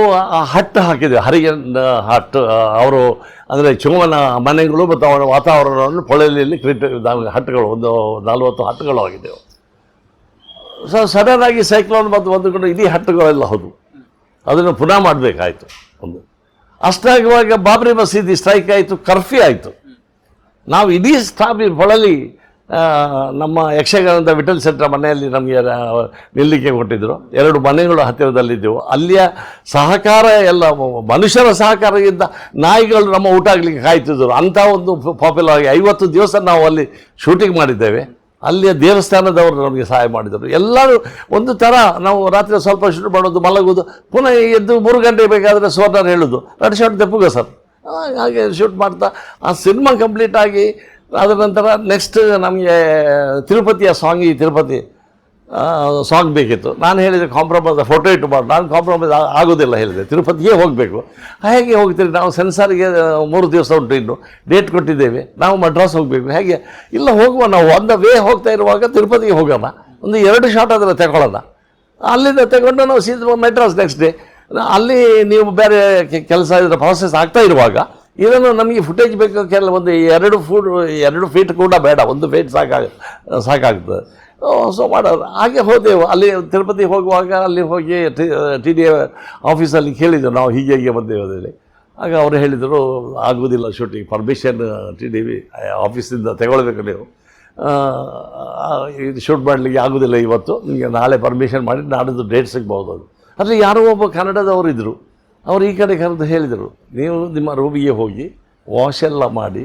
ಹಟ್ಟು ಹಾಕಿದ್ವಿ ಹರಿಯನ್ ಹಟ್ಟು ಅವರು ಅಂದರೆ ಚುಮ್ಮನ ಮನೆಗಳು ಮತ್ತು ಅವರ ವಾತಾವರಣವನ್ನು ಪೊಳೆಯಲ್ಲಿ ಕ್ರಿಟ್ ಹಟ್ಟುಗಳು ಒಂದು ನಲವತ್ತು ಹಟ್ಟುಗಳು ಆಗಿದ್ದೆವು. ಸೊ ಸಡನ್ ಆಗಿ ಸೈಕ್ಲೋನ್ ಬಂದು ಬಂದುಕೊಂಡು ಇಡೀ ಹಟ್ಟುಗಳೆಲ್ಲ ಹೌದು. ಅದನ್ನು ಪುನಃ ಮಾಡಬೇಕಾಯ್ತು ಒಂದು. ಅಷ್ಟಾಗುವಾಗ ಬಾಬ್ರಿ ಮಸೀದಿ ಸ್ಟ್ರೈಕ್ ಆಯಿತು ಕರ್ಫ್ಯೂ ಆಯಿತು. ನಾವು ಇಡೀ ಸ್ಥಾಪಿ ಪೊಳಲಿ ನಮ್ಮ ಯಕ್ಷಗಾನದ ವಿಠಲ್ ಸೆಂಟ್ರ ಮನೆಯಲ್ಲಿ ನಮಗೆ ನಿಲ್ಲಿಕೆ ಕೊಟ್ಟಿದ್ದರು ಎರಡು ಮನೆಗಳು ಹತ್ತಿರದಲ್ಲಿದ್ದೆವು. ಅಲ್ಲಿಯ ಸಹಕಾರ ಎಲ್ಲ, ಮನುಷ್ಯರ ಸಹಕಾರದಿಂದ ನಾಯಿಗಳು ನಮ್ಮ ಊಟ ಆಗಲಿಕ್ಕೆ ಕಾಯ್ತಿದ್ದರು ಅಂಥ ಒಂದು ಪಾಪ್ಯುಲರ್ ಆಗಿ ಐವತ್ತು ದಿವಸ ನಾವು ಅಲ್ಲಿ ಶೂಟಿಂಗ್ ಮಾಡಿದ್ದೇವೆ. ಅಲ್ಲಿಯ ದೇವಸ್ಥಾನದವರು ನಮಗೆ ಸಹಾಯ ಮಾಡಿದರು. ಎಲ್ಲರೂ ಒಂದು ಥರ ನಾವು ರಾತ್ರಿ ಸ್ವಲ್ಪ ಶೂಟ್ ಮಾಡೋದು ಮಲಗೋದು ಪುನಃ ಎದ್ದು ಮೂರು ಗಂಟೆ ಬೇಕಾದರೆ ಸೋರ್ನರ್ ಹೇಳೋದು. ನಡೆಸೋಣ ತೆಪ್ಪುಗ ಸರ್. ಹಾಗೆ ಶೂಟ್ ಮಾಡ್ತಾ, ಆ ಸಿನಿಮಾ ಕಂಪ್ಲೀಟ್ ಆಗಿ ಅದರ ನಂತರ ನೆಕ್ಸ್ಟ್ ನಮಗೆ ತಿರುಪತಿಯ ಸಾಂಗ್ ಈ ತಿರುಪತಿ ಸಾಂಗ್ ಬೇಕಿತ್ತು. ನಾನು ಹೇಳಿದೆ ಕಾಂಪ್ರಮೈಸ್ ಫೋಟೋ ಇಟ್ಟು ಮಾಡಿ ನಾನು ಕಾಂಪ್ರಮೈಸ್ ಆಗೋದಿಲ್ಲ ಹೇಳಿದೆ. ತಿರುಪತಿಗೆ ಹೋಗಬೇಕು. ಹೇಗೆ ಹೋಗ್ತೀರಿ? ನಾವು ಸೆನ್ಸಾರಿಗೆ ಮೂರು ದಿವಸ ಉಂಟು ಇನ್ನು. ಡೇಟ್ ಕೊಟ್ಟಿದ್ದೇವೆ. ನಾವು ಮಡ್ರಾಸ್ ಹೋಗಬೇಕು. ಹೇಗೆ? ಇಲ್ಲ, ಹೋಗುವ ನಾವು. ಒಂದು ವೇ ಹೋಗ್ತಾ ಇರುವಾಗ ತಿರುಪತಿಗೆ ಹೋಗೋಣ. ಒಂದು ಎರಡು ಶಾಟ್ ಅದನ್ನು ತಗೊಳ್ಳೋಣ. ಅಲ್ಲಿಂದ ತಗೊಂಡು ನಾವು ಸೀದಾ ಮೆಡ್ರಾಸ್ ನೆಕ್ಸ್ಟ್ ಡೇ ಅಲ್ಲಿ ನೀವು ಬೇರೆ ಕೆಲಸ ಇದರ ಪ್ರಾಸೆಸ್ ಆಗ್ತಾ ಇರುವಾಗ ಇದನ್ನು ನಮಗೆ ಫುಟೇಜ್ ಬೇಕು ಕೆಲವೊಂದು ಎರಡು ಫೂಟ್ ಎರಡು ಫೀಟ್ ಕೂಡ ಬೇಡ, ಒಂದು ಫೀಟ್ ಸಾಕಾಗ, ಸಾಕಾಗ್ತದೆ. ಸೊ ಮಾಡೋದು. ಹಾಗೆ ಹೋದೆವು ಅಲ್ಲಿ ತಿರುಪತಿ ಹೋಗುವಾಗ ಅಲ್ಲಿ ಹೋಗಿ ಟಿ ಡಿ ಆಫೀಸಲ್ಲಿ ಕೇಳಿದ್ದೆವು ನಾವು ಹೀಗೆ ಹೀಗೆ ಬಂದೇವೆ ಅದರಲ್ಲಿ ಆಗ ಅವರು ಹೇಳಿದರು ಆಗುವುದಿಲ್ಲ shooting permission T D V, ಆಫೀಸಿಂದ ತಗೊಳ್ಬೇಕು ನೀವು. ಇದು ಶೂಟ್ ಮಾಡಲಿಕ್ಕೆ ಆಗೋದಿಲ್ಲ ಇವತ್ತು. ನಿಮಗೆ ನಾಳೆ ಪರ್ಮಿಷನ್ ಮಾಡಿ, ನಾಡಿದ್ದು ಡೇಟ್ ಸಿಗ್ಬೋದು ಅದು. ಅಲ್ಲಿ ಯಾರೋ ಒಬ್ಬ ಕನ್ನಡದವರು ಇದ್ದರು ಅವರು ಈ ಕಡೆ ಕರೆದು ಹೇಳಿದರು ನೀವು ನಿಮ್ಮ ರೂಮಿಗೆ ಹೋಗಿ ವಾಶ್ ಎಲ್ಲ ಮಾಡಿ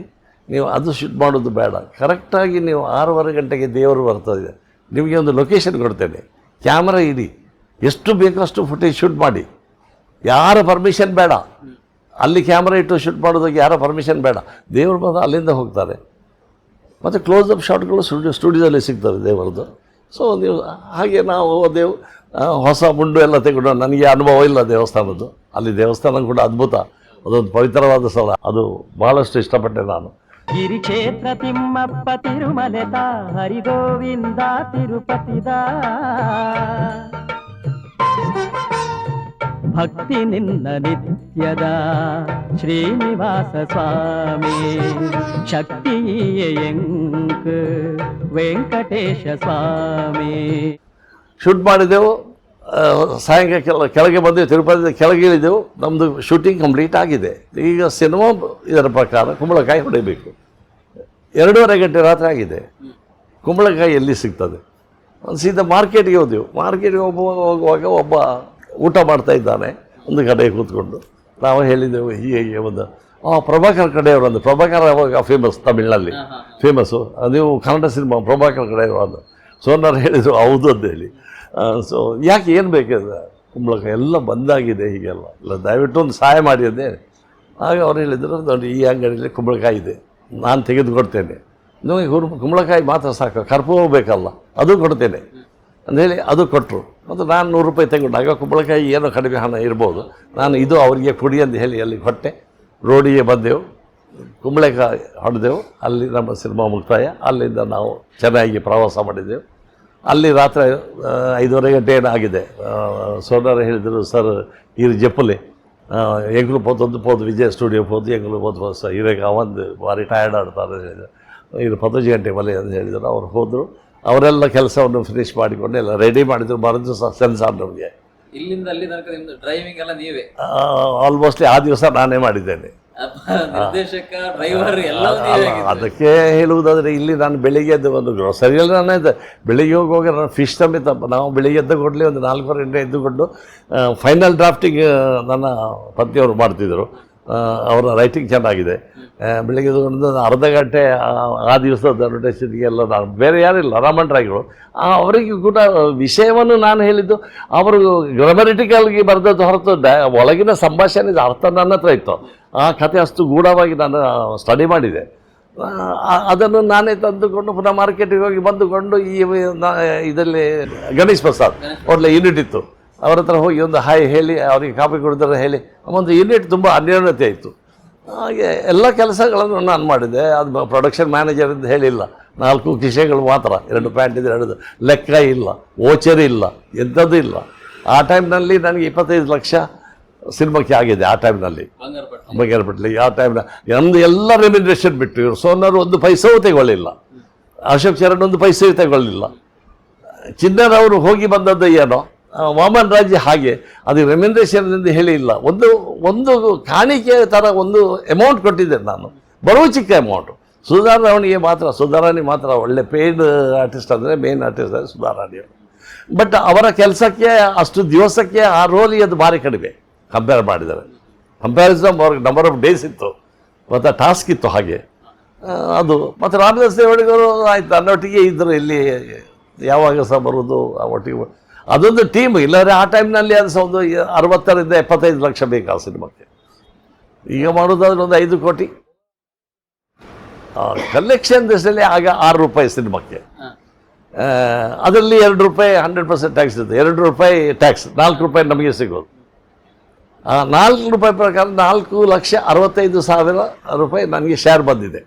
ನೀವು ಅದು ಶೂಟ್ ಮಾಡೋದು ಬೇಡ. ಕರೆಕ್ಟಾಗಿ ನೀವು ಆರೂವರೆ ಗಂಟೆಗೆ ದೇವರು ಬರ್ತದೆ. ನಿಮಗೆ ಒಂದು ಲೊಕೇಶನ್ ಕೊಡ್ತೇನೆ. ಕ್ಯಾಮ್ರಾ ಇಡಿ. ಎಷ್ಟು ಬೇಕೋ ಅಷ್ಟು ಫುಟೇಜ್ ಶೂಟ್ ಮಾಡಿ. ಯಾರ ಪರ್ಮಿಷನ್ ಬೇಡ. ಅಲ್ಲಿ ಕ್ಯಾಮ್ರಾ ಇಟ್ಟು ಶೂಟ್ ಮಾಡೋದಕ್ಕೆ ಯಾರ ಪರ್ಮಿಷನ್ ಬೇಡ. ದೇವರು ಬಂದು ಅಲ್ಲಿಂದ ಹೋಗ್ತಾರೆ. ಮತ್ತು ಕ್ಲೋಸ್ ಅಪ್ ಶಾಟ್ಗಳು ಸ್ಟುಡಿಯೋ ಸ್ಟುಡಿಯೋದಲ್ಲಿ ಸಿಗ್ತವೆ ದೇವರದ್ದು. ಸೊ ನೀವು ಹಾಗೆ ನಾವು ಹೋದೆವು ಆ, ಹೊಸ ಮುಂಡು ಎಲ್ಲ ತೆಗೆದು ನನಗೆ ಅನುಭವ ಇಲ್ಲ ದೇವಸ್ಥಾನದ್ದು. ಅಲ್ಲಿ ದೇವಸ್ಥಾನ ಕೂಡ ಅದ್ಭುತ. ಅದೊಂದು ಪವಿತ್ರವಾದ ಸ್ಥಳ. ಅದು ಭಾಳಷ್ಟು ಇಷ್ಟಪಟ್ಟೆ ನಾನು. ಗಿರಿಕ್ಷೇತ್ರ ತಿಮ್ಮಪ್ಪ ತಿರುಮಲೆತ, ಹರಿಗೋವಿಂದ ತಿರುಪತಿದ. ಭಕ್ತಿ ನಿನ್ನ ನಿತ್ಯದ ಶ್ರೀನಿವಾಸ ಸ್ವಾಮಿ. ಶಕ್ತಿಯೇ ಎಂಕ್ ವೆಂಕಟೇಶ ಸ್ವಾಮಿ. ಶೂಟ್ ಮಾಡಿದೆವು. ಸಾಯಂಕಾಲ ಕೆಲ ಕೆಳಗೆ ಬಂದೆವು ತಿರುಪತಿ ಕೆಳಗೆ ಇಳಿದೆವು ನಮ್ಮದು ಶೂಟಿಂಗ್ ಕಂಪ್ಲೀಟ್ ಆಗಿದೆ. ಈಗ ಸಿನಿಮಾ ಇದರ ಪ್ರಕಾರ ಕುಂಬಳಕಾಯಿ ಹೊಡೆಯಬೇಕು ಎರಡೂವರೆ ಗಂಟೆ ರಾತ್ರಿ ಆಗಿದೆ. ಕುಂಬಳಕಾಯಿ ಎಲ್ಲಿ ಸಿಗ್ತದೆ? ಒಂದು ಸೀದಾ ಮಾರ್ಕೆಟ್ಗೆ ಹೋದೆವು. ಮಾರ್ಕೆಟ್ಗೆ ಒಬ್ಬ ಹೋಗುವಾಗ ಒಬ್ಬ ಊಟ ಮಾಡ್ತಾ ಇದ್ದಾನೆ. ಒಂದು ಕಡೆ ಕೂತ್ಕೊಂಡು. ನಾವು ಹೇಳಿದೆವು ಹೀಗೆ ಹೀಗೆ ಒಂದು ಆ ಪ್ರಭಾಕರ್ ಕಡೆಯವರು ಅಂದು ಪ್ರಭಾಕರ್ ಅವಾಗ ಫೇಮಸ್ ತಮಿಳಿನಲ್ಲಿ? ಫೇಮಸ್ಸು ನೀವು ಕನ್ನಡ ಸಿನಿಮಾ ಪ್ರಭಾಕರ್ ಕಡೆಯವರು ಅಂದು ಸೋನಾರ್ ಹೇಳಿದರು, ಹೌದು ಅಂತ ಹೇಳಿ ಸೊ ಯಾಕೆ ಏನು ಬೇಕಿದೆ ಕುಂಬಳಕಾಯಿ ಎಲ್ಲ ಬಂದಾಗಿದೆ ಹೀಗೆಲ್ಲ. ಇಲ್ಲ, ದಯವಿಟ್ಟು ಒಂದು ಸಹಾಯ ಮಾಡಿ ಅಂದೆ ಆಗ ಅವ್ರು ಹೇಳಿದರು, ನೋಡಿ, ಈ ಅಂಗಡಿಯಲ್ಲಿ ಕುಂಬಳಕಾಯಿ ಇದೆ. ನಾನು ತೆಗೆದುಕೊಡ್ತೇನೆ. ನಿಮಗೆ ಕುರು- ಕುಂಬಳಕಾಯಿ ಮಾತ್ರ ಸಾಕು. ಕರ್ಪೂರ ಬೇಕಲ್ಲ, ಅದು ಕೊಡ್ತೇನೆ. ಅಂದೇಳಿ ಅದು ಕೊಟ್ಟರು ಮತ್ತು ನಾನು ನೂರು ರೂಪಾಯಿ ತೆಗೊಂಡಾಗ ಕುಂಬಳಕಾಯಿ ಏನೋ ಕಡಿಮೆ ಹಣ ಇರ್ಬೋದು. ನಾನು ಇದು ಅವರಿಗೆ ಕೊಡಿ ಅಂತ ಹೇಳಿ ಅಲ್ಲಿ ಕೊಟ್ಟೆ. ರೋಡಿಗೆ ಬಂದೆವು. ಕುಂಬಳಕಾಯಿ ಹೊಡೆದೆವು. ಅಲ್ಲಿ ನಮ್ಮ ಸಿನಿಮಾ ಮುಕ್ತಾಯ. ಅಲ್ಲಿಂದ ನಾವು ಚೆನ್ನಾಗಿ ಪ್ರವಾಸ ಮಾಡಿದ್ದೆವು ಅಲ್ಲಿ ರಾತ್ರಿ ಐದೂವರೆ ಗಂಟೆ ಏನಾಗಿದೆ? ಸೋನಾರ ಹೇಳಿದರು ಸರ್ ಇರು ಜಪ್ಪಲಿ. ಎಂಗ್ಳು ಪೋತೊಂದು ಪೋದು ವಿಜಯ ಸ್ಟುಡಿಯೋ ಪೋದು ಎಂಗ್ಳು ಪೋದು ಸರ್ ಇವಾಗ ಅವಂದು ಭಾರಿ ಟಯರ್ಡ್ ಆಡ್ತಾರೆ ಹೇಳಿದರು. ಇದು ಪತ್ತೊಂದು ಗಂಟೆ ಮಲೆ ಅಂತ ಹೇಳಿದರು. ಅವ್ರು ಹೋದರು. ಅವರೆಲ್ಲ ಕೆಲಸವನ್ನು ಫಿನಿಶ್ ಮಾಡಿಕೊಂಡು ಎಲ್ಲ ರೆಡಿ ಮಾಡಿದ್ರು. ಮರದು ಸಹ ಸೆನ್ಸಾರ್ ನಮಗೆ. ಇಲ್ಲಿಂದ ಅಲ್ಲಿ ತನಕ ಡ್ರೈವಿಂಗ್ ಎಲ್ಲ ನೀವೇ? ಆಲ್ಮೋಸ್ಟ್ಲಿ ಆ ದಿವಸ ನಾನೇ ಮಾಡಿದ್ದೇನೆ. ನಿರ್ದೇಶಕ ಡ್ರೈವರ್ ಎಲ್ಲ ಅದಕ್ಕೆ ಹೇಳುವುದಾದರೆ ಇಲ್ಲಿ ನಾನು ಬೆಳಿಗ್ಗೆ ಎದ್ದು ಒಂದು ಗ್ರೋಸರಿಯಲ್ಲಿ ನಾನು ಇದ್ದೆ ಬೆಳಿಗ್ಗೆ ಹೋಗಿ ನಾನು ಫಿಶ್ ತಪ್ಪ ನಾವು ಬೆಳಿಗ್ಗೆ ಎದ್ದು ಕೊಡಲಿ ಒಂದು ನಾಲ್ಕೂವರೆ ಗಂಟೆ ಎದ್ದುಕೊಂಡು ಫೈನಲ್ ಡ್ರಾಫ್ಟಿಂಗ್ ನನ್ನ ಪತಿಯವರು ಮಾಡ್ತಿದ್ದರು. ಅವರ ರೈಟಿಂಗ್ ಚೆನ್ನಾಗಿದೆ ಬೆಳಿಗ್ಗೆ ಅರ್ಧ ಗಂಟೆ ಆ- ದಿವಸದ ಎಲ್ಲ ನಾನು ಬೇರೆ ಯಾರಿಲ್ಲ ರಾಮಣ್ರಾಯ್ಗಳು ಅವರಿಗೆ ಕೂಡ ವಿಷಯವನ್ನು ನಾನು ಹೇಳಿದ್ದು ಅವರು ಗ್ರಾಮರಿಟಿಕಲ್ಗೆ ಬರೆದದ್ದು ಹೊರತು ಒಳಗಿನ ಸಂಭಾಷಣೆ ಅರ್ಥ ನನ್ನ ಹತ್ರ ಇತ್ತು. ಆ ಕಥೆ ಅಷ್ಟು ಗೂಢವಾಗಿ ನಾನು ಸ್ಟಡಿ ಮಾಡಿದೆ. ಅದನ್ನು ನಾನೇ ತಂದುಕೊಂಡು ಪುನಃ ಮಾರ್ಕೆಟಿಗೆ ಹೋಗಿ ಬಂದುಕೊಂಡು ಈ ಇದರಲ್ಲಿ ಗಣೇಶ್ ಪ್ರಸಾದ್ ಒಳ್ಳೆ ಯೂನಿಟ್ ಇತ್ತು. ಅವ್ರ ಹತ್ರ ಹೋಗಿ ಒಂದು ಹಾಯ್ ಹೇಳಿ, ಅವರಿಗೆ ಕಾಪಿ ಕೊಡ್ತಾರೆ ಹೇಳಿ, ಒಂದು ಯೂನಿಟ್ ತುಂಬ ಅನ್ಯೋನ್ಯತೆ ಇತ್ತು. ಹಾಗೆ ಎಲ್ಲ ಕೆಲಸಗಳನ್ನು ನಾನು ಮಾಡಿದೆ, ಅದು ಪ್ರೊಡಕ್ಷನ್ ಮ್ಯಾನೇಜರ್ ಅಂತ ಹೇಳಿಲ್ಲ. ನಾಲ್ಕು ಕಿಶೆಗಳು ಮಾತ್ರ, ಎರಡು ಪ್ಯಾಂಟ್ ಇದೆ ಎರಡು, ಲೆಕ್ಕ ಇಲ್ಲ ಓಚರ್ ಇಲ್ಲ, ಎಂಥದ್ದು ಇಲ್ಲ. ಆ ಟೈಮ್ನಲ್ಲಿ ನನಗೆ ಇಪ್ಪತ್ತೈದು ಲಕ್ಷ ಸಿನಿಮಾಕ್ಕೆ ಆಗಿದೆ ಆ ಟೈಮ್ನಲ್ಲಿ ಬಂಗಾರಪಟ್ಲಿ. ಆ ಟೈಮ್ನ ನಮ್ಮದು ಎಲ್ಲ ರೆಮ್ಯುನರೇಷನ್ ಬಿಟ್ಟು, ಇವರು ಸೋನರು ಒಂದು ಪೈಸವೂ ತಗೊಳ್ಳಿಲ್ಲ. ಅಶೋಕ್ ಚರಣ್ ಒಂದು ಪೈಸೆಯೂ ತಗೊಳ್ಳಿಲ್ಲ. ಚಿನ್ನರವರು ಹೋಗಿ ಬಂದದ್ದು ಏನೋ ವಾಮನ್ ರಾಜ್ಯ ಹಾಗೆ. ಅದು ರೆಮ್ಯುನರೇಷನ್ ಎಂದು ಹೇಳಿಲ್ಲ ಒಂದು ಒಂದು ಕಾಣಿಕೆ ಥರ ಒಂದು ಅಮೌಂಟ್ ಕೊಟ್ಟಿದ್ದೆ ನಾನು. ಬರುವ ಚಿಕ್ಕ ಅಮೌಂಟು ಸುಧಾರಾಣಿಗೆ ಮಾತ್ರ, ಸುಧಾರಾಣಿ ಮಾತ್ರ ಒಳ್ಳೆ ಪೇಯ್ಡ್ ಆರ್ಟಿಸ್ಟ್ ಅಂದರೆ ಮೇನ್ ಆರ್ಟಿಸ್ಟ್ ಅಂದರೆ ಸುಧಾರಾಣಿ ಬಟ್ ಅವರ ಕೆಲಸಕ್ಕೆ ಅಷ್ಟು ದಿವಸಕ್ಕೆ ಆ ರೋಲಿಗೆ ಅದು ಭಾರಿ ಕಡಿಮೆ ಕಂಪೇರ್ ಮಾಡಿದರೆ. ಕಂಪ್ಯಾರಿಸನ್ ಅವ್ರಿಗೆ ನಂಬರ್ ಆಫ್ ಡೇಸ್ ಇತ್ತು. ಮತ್ತು ಟಾಸ್ಕ್ ಇತ್ತು ಹಾಗೆ. ಅದು. ಮತ್ತು ರಾಮದಾಸ್ ದೇವಡಿಗರು ಆಯ್ತು. ನನ್ನೊಟ್ಟಿಗೆ ಇದ್ದರು ಇಲ್ಲಿ. ಯಾವಾಗ ಸಹ ಬರೋದು ಆ ಒಟ್ಟಿಗೆ ಅದೊಂದು ಟೀಮ್ ಇಲ್ಲಾಂದರೆ ಆ ಟೈಮ್ನಲ್ಲಿ ಅದು ಸಹ ಒಂದು ಅರವತ್ತರಿಂದ ಎಪ್ಪತ್ತೈದು ಲಕ್ಷ ಬೇಕು ಆ ಸಿನಿಮಾಕ್ಕೆ. ಈಗ ಮಾಡೋದಾದ್ರೆ ಒಂದು ಐದು ಕೋಟಿ. ಕಲೆಕ್ಷನ್ ದೇಶದಲ್ಲಿ ಆಗ ಆರು ರೂಪಾಯಿ ಸಿನಿಮಾಕ್ಕೆ. ಅದರಲ್ಲಿ ಎರಡು ರೂಪಾಯಿ ಹಂಡ್ರೆಡ್ ಪರ್ಸೆಂಟ್ ಟ್ಯಾಕ್ಸ್ ಇರುತ್ತೆ. ಎರಡು ರೂಪಾಯಿ ಟ್ಯಾಕ್ಸ್ ನಾಲ್ಕು ರೂಪಾಯಿ ನಮಗೆ ಸಿಗೋದು. ಆ ನಾಲ್ಕು ರೂಪಾಯಿ ಪ್ರಕಾರ ನಾಲ್ಕು ಲಕ್ಷ ಅರವತ್ತೈದು ಸಾವಿರ ರೂಪಾಯಿ ನನಗೆ ಶೇರ್ ಬಂದಿದೆ.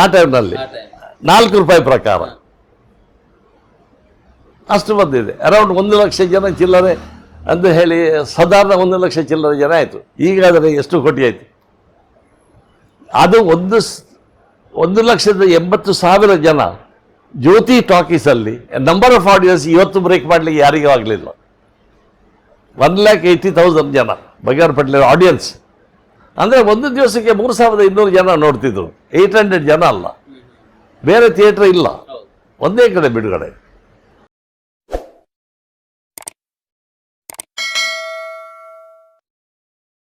ಆ ಟೈಮ್ನಲ್ಲಿ ನಾಲ್ಕು ರೂಪಾಯಿ ಪ್ರಕಾರ. ಅಷ್ಟು ಬಂದಿದೆ. ಅರೌಂಡ್ ಒಂದು ಲಕ್ಷ ಜನ ಚಿಲ್ಲರೆ ಅಂತ ಹೇಳಿ, ಸಾಧಾರಣ ಒಂದು ಲಕ್ಷ ಚಿಲ್ಲರೆ ಜನ ಆಯಿತು. ಈಗಾದರೆ ಎಷ್ಟು ಕೋಟಿ ಆಯಿತು? ಅದು ಒಂದು ಒಂದು ಲಕ್ಷದ ಎಂಬತ್ತು ಸಾವಿರ ಜನ ಜ್ಯೋತಿ ಟಾಕೀಸಲ್ಲಿ ನಂಬರ್ ಆಫ್ ಆಡಿಯನ್ಸ್ ಇವತ್ತು ಬ್ರೇಕ್ ಮಾಡಲಿಕ್ಕೆ ಯಾರಿಗೂ ಆಗಲಿಲ್ಲ. ಒನ್ ಲ್ಯಾಕ್ ಏಯ್ಟಿ ತೌಸಂಡ್ ಜನ ಬಗಾರಪಟ್ಲೆ ಆಡಿಯನ್ಸ್ ಅಂದರೆ ಒಂದು ದಿವಸಕ್ಕೆ ಮೂರು ಸಾವಿರದ ಇನ್ನೂರು ಜನ ನೋಡ್ತಿದ್ರು. ಏಯ್ಟ್ ಹಂಡ್ರೆಡ್ ಜನ ಅಲ್ಲ. ಬೇರೆ ಥಿಯೇಟ್ರ್ ಇಲ್ಲ. ಒಂದೇ ಕಡೆ ಬಿಡುಗಡೆ.